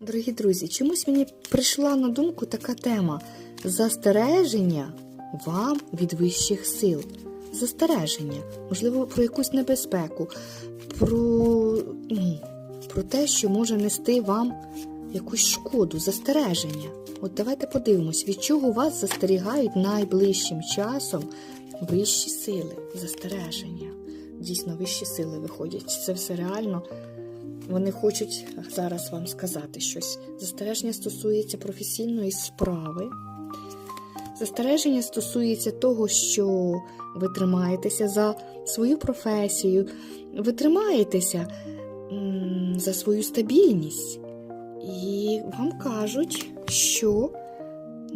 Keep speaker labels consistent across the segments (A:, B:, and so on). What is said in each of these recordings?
A: Дорогі друзі, чомусь мені прийшла на думку така тема застереження вам від вищих сил. Застереження, можливо, про якусь небезпеку, про, ну, про те, що може нести вам якусь шкоду, застереження. От давайте подивимось, від чого вас застерігають найближчим часом вищі сили, застереження. Дійсно, вищі сили виходять. Це все реально. Вони хочуть зараз вам сказати щось. Застереження стосується професійної справи. Застереження стосується того, що ви тримаєтеся за свою професію, ви тримаєтеся за свою стабільність. І вам кажуть, що,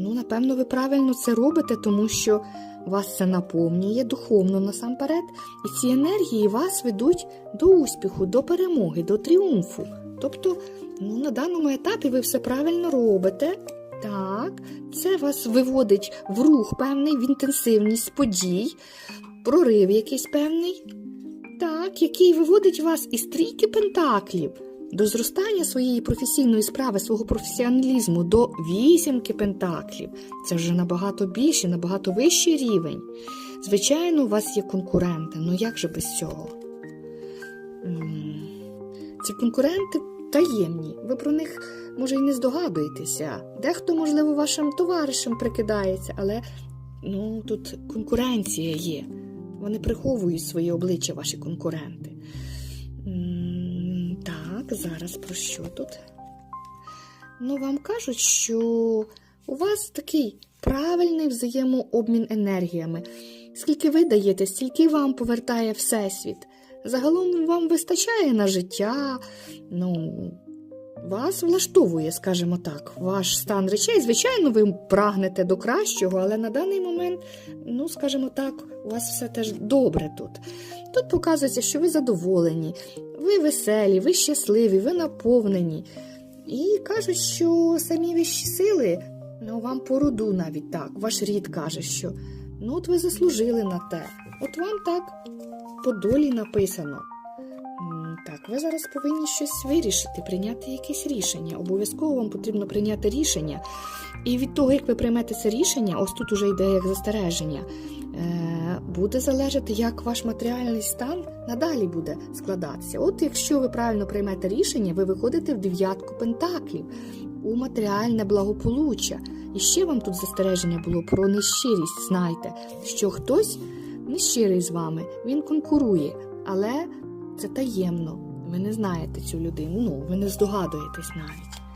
A: ну, напевно, ви правильно це робите, тому що вас це наповнює духовно насамперед, і ці енергії вас ведуть до успіху, до перемоги, до тріумфу. Тобто, ну, на даному етапі ви все правильно робите. Так, це вас виводить в рух певний, в інтенсивність подій, прорив якийсь певний, так, який виводить вас із трійки пентаклів до зростання своєї професійної справи, свого професіоналізму до вісімки пентаклів. Це вже набагато більший, набагато вищий рівень. Звичайно, у вас є конкуренти, ну як же без цього? Ці конкуренти таємні. Ви про них, може, і не здогадуєтеся. Дехто, можливо, вашим товаришем прикидається, але ну, тут конкуренція є. Вони приховують своє обличчя, ваші конкуренти. Так, зараз про що тут? Ну, вам кажуть, що у вас такий правильний взаємообмін енергіями. Скільки ви даєте, стільки вам повертає Всесвіт. Загалом вам вистачає на життя, ну, вас влаштовує, скажімо так, ваш стан речей. Звичайно, ви прагнете до кращого, але на даний момент, ну, скажімо так, у вас все теж добре тут. Тут показується, що ви задоволені, ви веселі, ви щасливі, ви наповнені. І кажуть, що самі вищі сили, ну вам по роду навіть так, ваш рід каже, що ну от ви заслужили на те. От вам так по долі написано. Так, ви зараз повинні щось вирішити, прийняти якесь рішення. Обов'язково вам потрібно прийняти рішення. І від того, як ви приймете це рішення, ось тут уже йде як застереження, буде залежати, як ваш матеріальний стан надалі буде складатися. От якщо ви правильно приймете рішення, ви виходите в дев'ятку пентаклів у матеріальне благополуччя. І ще вам тут застереження було про нещирість. Знайте, що хтось нещирий з вами, він конкурує, але це таємно. Ви не знаєте цю людину, ну ви не здогадуєтесь навіть.